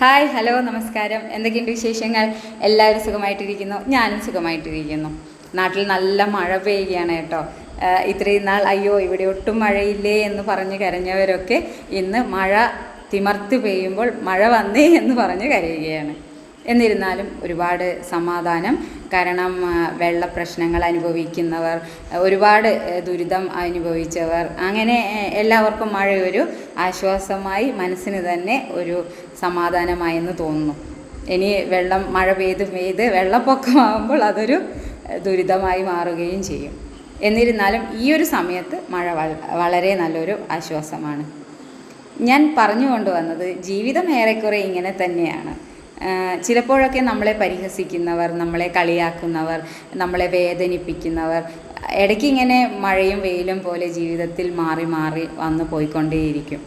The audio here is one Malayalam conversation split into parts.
ഹായ് ഹലോ നമസ്കാരം. എന്തൊക്കെയുണ്ട് വിശേഷങ്ങൾ? എല്ലാവരും സുഖമായിട്ടിരിക്കുന്നു. ഞാനും സുഖമായിട്ടിരിക്കുന്നു. നാട്ടിൽ നല്ല മഴ പെയ്യുകയാണ് കേട്ടോ. ഇത്രയും നാൾ അയ്യോ ഇവിടെ ഒട്ടും മഴയില്ലേ എന്ന് പറഞ്ഞ് കരഞ്ഞവരൊക്കെ ഇന്ന് മഴ തിമർത്ത് പെയ്യുമ്പോൾ മഴ വന്നേ എന്ന് പറഞ്ഞ് കരയുകയാണ്. എന്നിരുന്നാലും ഒരുപാട് സമാധാനം. കാരണം വെള്ള പ്രശ്നങ്ങൾ അനുഭവിക്കുന്നവർ ഒരുപാട് ദുരിതം അനുഭവിച്ചവർ അങ്ങനെ എല്ലാവർക്കും മഴയൊരു ആശ്വാസമായി മനസ്സിന് തന്നെ ഒരു സമാധാനമായെന്ന് തോന്നുന്നു. ഇനി വെള്ളം മഴ പെയ്ത് പെയ്ത് വെള്ളപ്പൊക്കമാകുമ്പോൾ അതൊരു ദുരിതമായി മാറുകയും ചെയ്യും. എന്നിരുന്നാലും ഈ ഒരു സമയത്ത് മഴ വള- വളരെ നല്ലൊരു ആശ്വാസമാണ്. ഞാൻ പറഞ്ഞു കൊണ്ടുവന്നത് ജീവിതം ഏറെക്കുറെ ഇങ്ങനെ തന്നെയാണ്. ചിലപ്പോഴൊക്കെ നമ്മളെ പരിഹസിക്കുന്നവർ നമ്മളെ കളിയാക്കുന്നവർ നമ്മളെ വേദനിപ്പിക്കുന്നവർ ഇടയ്ക്ക് ഇങ്ങനെ മഴയും വെയിലും പോലെ ജീവിതത്തിൽ മാറി മാറി വന്നു പോയിക്കൊണ്ടേയിരിക്കും.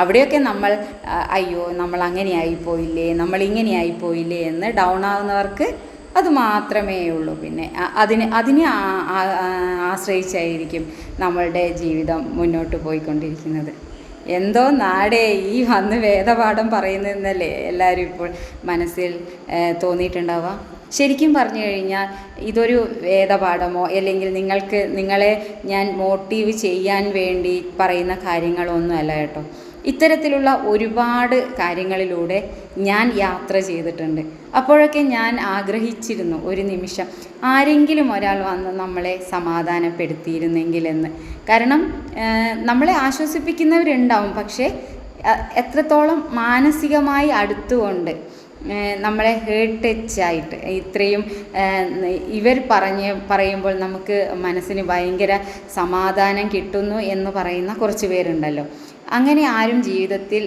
അവിടെയൊക്കെ നമ്മൾ അയ്യോ നമ്മൾ അങ്ങനെയായി പോയില്ലേ നമ്മൾ ഇങ്ങനെയായി പോയില്ലേ എന്ന് ഡൗൺ ആവുന്നവർക്ക് അത് മാത്രമേ ഉള്ളൂ. പിന്നെ അതിന് അതിനെ ആശ്രയിച്ചായിരിക്കും നമ്മളുടെ ജീവിതം മുന്നോട്ട് പോയിക്കൊണ്ടിരിക്കുന്നത്. എന്തോ നാടേ ഈ വന്ന് വേദപാഠം പറയുന്നതെന്നല്ലേ എല്ലാവരും ഇപ്പോൾ മനസ്സിൽ തോന്നിയിട്ടുണ്ടാവുക? ശരിക്കും പറഞ്ഞു കഴിഞ്ഞാൽ ഇതൊരു വേദപാഠമോ അല്ലെങ്കിൽ നിങ്ങൾക്ക് നിങ്ങളെ ഞാൻ മോട്ടീവ് ചെയ്യാൻ വേണ്ടി പറയുന്ന കാര്യങ്ങളൊന്നുമല്ല കേട്ടോ. ഇത്തരത്തിലുള്ള ഒരുപാട് കാര്യങ്ങളിലൂടെ ഞാൻ യാത്ര ചെയ്തിട്ടുണ്ട്. അപ്പോഴൊക്കെ ഞാൻ ആഗ്രഹിച്ചിരുന്നു ഒരു നിമിഷം ആരെങ്കിലും ഒരാൾ വന്ന് നമ്മളെ സമാധാനപ്പെടുത്തിയിരുന്നെങ്കിലെന്ന്. കാരണം നമ്മളെ ആശ്വസിപ്പിക്കുന്നവരുണ്ടാവും. പക്ഷേ എത്രത്തോളം മാനസികമായി അടുത്തുകൊണ്ട് നമ്മളെ ഹേർട്ട് ടച്ച് ആയിട്ട് ഇത്രയും ഇവർ പറഞ്ഞ് പറയുമ്പോൾ നമുക്ക് മനസ്സിന് ഭയങ്കര സമാധാനം കിട്ടുന്നു എന്ന് പറയുന്ന കുറച്ച് പേരുണ്ടല്ലോ. അങ്ങനെ ആരും ജീവിതത്തിൽ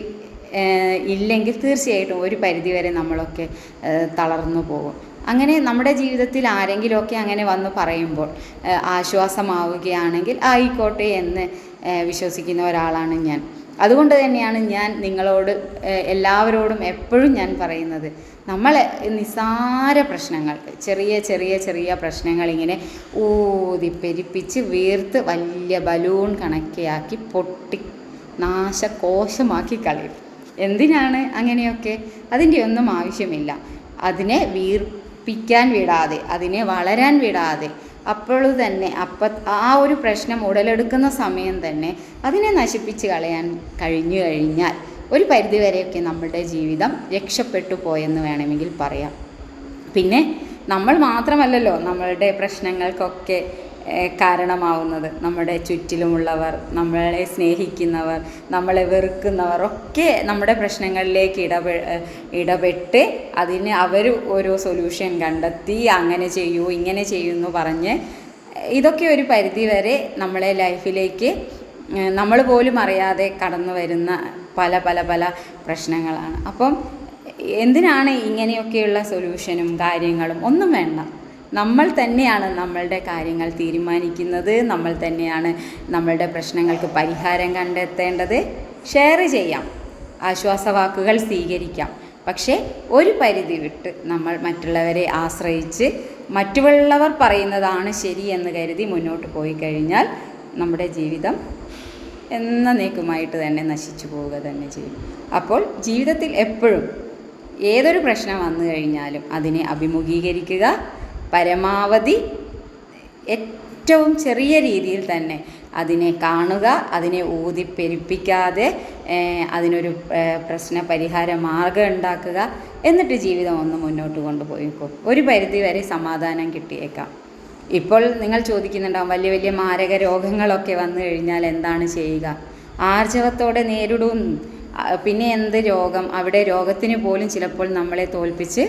ഇല്ലെങ്കിൽ തീർച്ചയായിട്ടും ഒരു പരിധിവരെ നമ്മളൊക്കെ തളർന്നു പോകും. അങ്ങനെ നമ്മുടെ ജീവിതത്തിൽ ആരെങ്കിലുമൊക്കെ അങ്ങനെ വന്ന് പറയുമ്പോൾ ആശ്വാസമാവുകയാണെങ്കിൽ ആയിക്കോട്ടെ എന്ന് വിശ്വസിക്കുന്ന ഒരാളാണ് ഞാൻ. അതുകൊണ്ട് തന്നെയാണ് ഞാൻ നിങ്ങളോട് എല്ലാവരോടും എപ്പോഴും ഞാൻ പറയുന്നത്. നമ്മൾ നിസാര പ്രശ്നങ്ങൾ ചെറിയ ചെറിയ ചെറിയ പ്രശ്നങ്ങൾ ഇങ്ങനെ ഊതി പെരിപ്പിച്ച് വീർത്ത് വലിയ ബലൂൺ കണക്കെയാക്കി പൊട്ടി നാശകോശമാക്കി കളയും എന്തിനാണ് അങ്ങനെയൊക്കെ? അതിന്റെ ഒന്നും ആവശ്യമില്ല. അതിനെ വീർപ്പിക്കാൻ വിടാതെ അതിനെ വളരാൻ വിടാതെ. അപ്പോൾ തന്നെ അപ്പ ആ ഒരു പ്രശ്നം ഉടലെടുക്കുന്ന സമയം തന്നെ അതിനെ നശിപ്പിച്ച് കളയാൻ കഴിഞ്ഞു കഴിഞ്ഞാൽ ഒരു പരിധിവരെയൊക്കെ നമ്മുടെ ജീവിതം രക്ഷപ്പെട്ടു പോയെന്ന് വേണമെങ്കിൽ പറയാം. പിന്നെ നമ്മൾ മാത്രമല്ലല്ലോ നമ്മളുടെ പ്രശ്നങ്ങൾക്കൊക്കെ കാരണമാവുന്നത്. നമ്മുടെ ചുറ്റിലുമുള്ളവർ നമ്മളെ സ്നേഹിക്കുന്നവർ നമ്മളെ വെറുക്കുന്നവർ ഒക്കെ നമ്മുടെ പ്രശ്നങ്ങളിലേക്ക് ഇടപെ ഇടപെട്ട് അതിന് അവർ ഒരു സൊല്യൂഷൻ കണ്ടെത്തി അങ്ങനെ ചെയ്യൂ ഇങ്ങനെ ചെയ്യൂ എന്ന് പറഞ്ഞ് ഇതൊക്കെ ഒരു പരിധി വരെ നമ്മളെ ലൈഫിലേക്ക് നമ്മൾ പോലും അറിയാതെ കടന്നു വരുന്ന പല പല പല പ്രശ്നങ്ങളാണ്. അപ്പം എന്തിനാണ് ഇങ്ങനെയൊക്കെയുള്ള സൊല്യൂഷനും കാര്യങ്ങളും ഒന്നും വേണ്ട. നമ്മൾ തന്നെയാണ് നമ്മളുടെ കാര്യങ്ങൾ തീരുമാനിക്കുന്നത്. നമ്മൾ തന്നെയാണ് നമ്മളുടെ പ്രശ്നങ്ങൾക്ക് പരിഹാരം കണ്ടെത്തേണ്ടത്. ഷെയർ ചെയ്യാം. ആശ്വാസവാക്കുകൾ സ്വീകരിക്കാം. പക്ഷേ ഒരു പരിധി വിട്ട് നമ്മൾ മറ്റുള്ളവരെ ആശ്രയിച്ച് മറ്റുള്ളവർ പറയുന്നതാണ് ശരി എന്ന് കരുതി മുന്നോട്ട് പോയി കഴിഞ്ഞാൽ നമ്മുടെ ജീവിതം എന്ന എന്നേക്കുമായിട്ട് തന്നെ നശിച്ചു പോവുക തന്നെ ചെയ്യും. അപ്പോൾ ജീവിതത്തിൽ എപ്പോഴും ഏതൊരു പ്രശ്നം വന്നു കഴിഞ്ഞാലും അതിനെ അഭിമുഖീകരിക്കുക പരമാവധി ഏറ്റവും ചെറിയ രീതിയിൽ തന്നെ അതിനെ കാണുക അതിനെ ഊതിപ്പെരുപ്പിക്കാതെ അതിനൊരു പ്രശ്ന പരിഹാര മാർഗം ഉണ്ടാക്കുക എന്നിട്ട് ജീവിതം ഒന്ന് മുന്നോട്ട് കൊണ്ടുപോയിക്കോ ഒരു പരിധി വരെ സമാധാനം കിട്ടിയേക്കാം. ഇപ്പോൾ നിങ്ങൾ ചോദിക്കുന്നുണ്ടാവും വലിയ വലിയ മാരക രോഗങ്ങളൊക്കെ വന്നു കഴിഞ്ഞാൽ എന്താണ് ചെയ്യുക? ആർജവത്തോടെ നേരിടും. പിന്നെ എന്ത് രോഗം? അവിടെ രോഗത്തിന് പോലും ചിലപ്പോൾ നമ്മളെ തോൽപ്പിച്ച്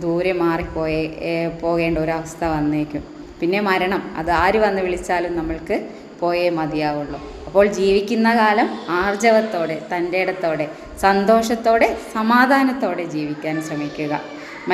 ദൂരെ മാറിപ്പോയേ പോകേണ്ട ഒരവസ്ഥ വന്നേക്കും. പിന്നെ മരണം. അത് ആര് വന്ന് വിളിച്ചാലും നമ്മൾക്ക് പോയേ മതിയാവുള്ളൂ. അപ്പോൾ ജീവിക്കുന്ന കാലം ആർജവത്തോടെ തന്റെ ഇടത്തോടെ സന്തോഷത്തോടെ സമാധാനത്തോടെ ജീവിക്കാൻ ശ്രമിക്കുക.